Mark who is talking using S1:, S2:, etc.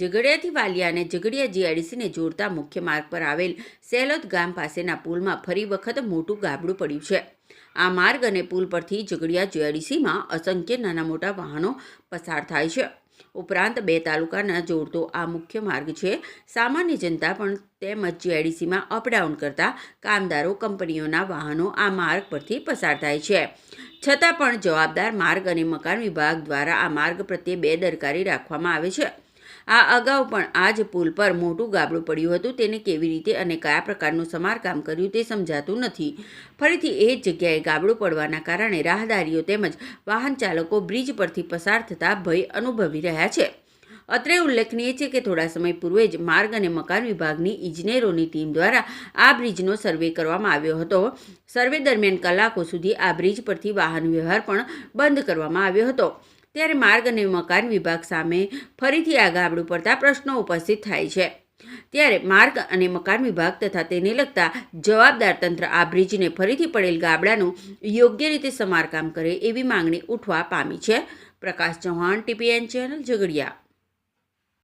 S1: ઝઘડિયાથી વાલિયા અને ઝઘડિયા જીઆઈડીસીને જોડતા મુખ્ય માર્ગ પર આવેલ સેલોદ ગામ પાસેના પુલમાં ફરી વખત મોટું ગાબડું પડ્યું છે. આ માર્ગ અને પુલ પરથી ઝઘડિયા જીઆઈડીસીમાં અસંખ્ય નાના મોટા વાહનો પસાર થાય છે. ઉપરાંત બે તાલુકાના જોડતો આ મુખ્ય માર્ગ છે. સામાન્ય જનતા પણ તેમજ જીઆઈડીસીમાં અપડાઉન કરતા કામદારો કંપનીઓના વાહનો આ માર્ગ પરથી પસાર થાય છે. છતાં પણ જવાબદાર માર્ગ અને મકાન વિભાગ દ્વારા આ માર્ગ પ્રત્યે બેદરકારી રાખવામાં આવે છે. આ અગાઉ પણ આ જ પુલ પર મોટું ગાબડું પડ્યું હતું. તેને કેવી રીતે અને કયા પ્રકારનું સમારકામ કર્યું તે સમજાતું નથી. ફરીથી એ જ જગ્યાએ ગાબડું પડવાના કારણે રાહદારીઓ તેમજ વાહન ચાલકો બ્રિજ પરથી પસાર થતા ભય અનુભવી રહ્યા છે. અત્રે ઉલ્લેખનીય છે કે થોડા સમય પૂર્વે જ માર્ગ અને મકાન વિભાગની ઇજનેરોની ટીમ દ્વારા આ બ્રિજનો સર્વે કરવામાં આવ્યો હતો. સર્વે દરમિયાન કલાકો સુધી આ બ્રિજ પરથી વાહન વ્યવહાર પણ બંધ કરવામાં આવ્યો હતો. ત્યારે માર્ગ અને મકાન વિભાગ સામે ફરીથી આ ગાબડું પડતા પ્રશ્નો ઉપસ્થિત થાય છે. ત્યારે માર્ગ અને મકાન વિભાગ તથા તેને લગતા જવાબદાર તંત્ર આ બ્રિજને ફરીથી પડેલ ગાબડાનું યોગ્ય રીતે સમારકામ કરે એવી માંગણી ઉઠવા પામી છે. Prakash Chauhan, TPN channel Jhagadia.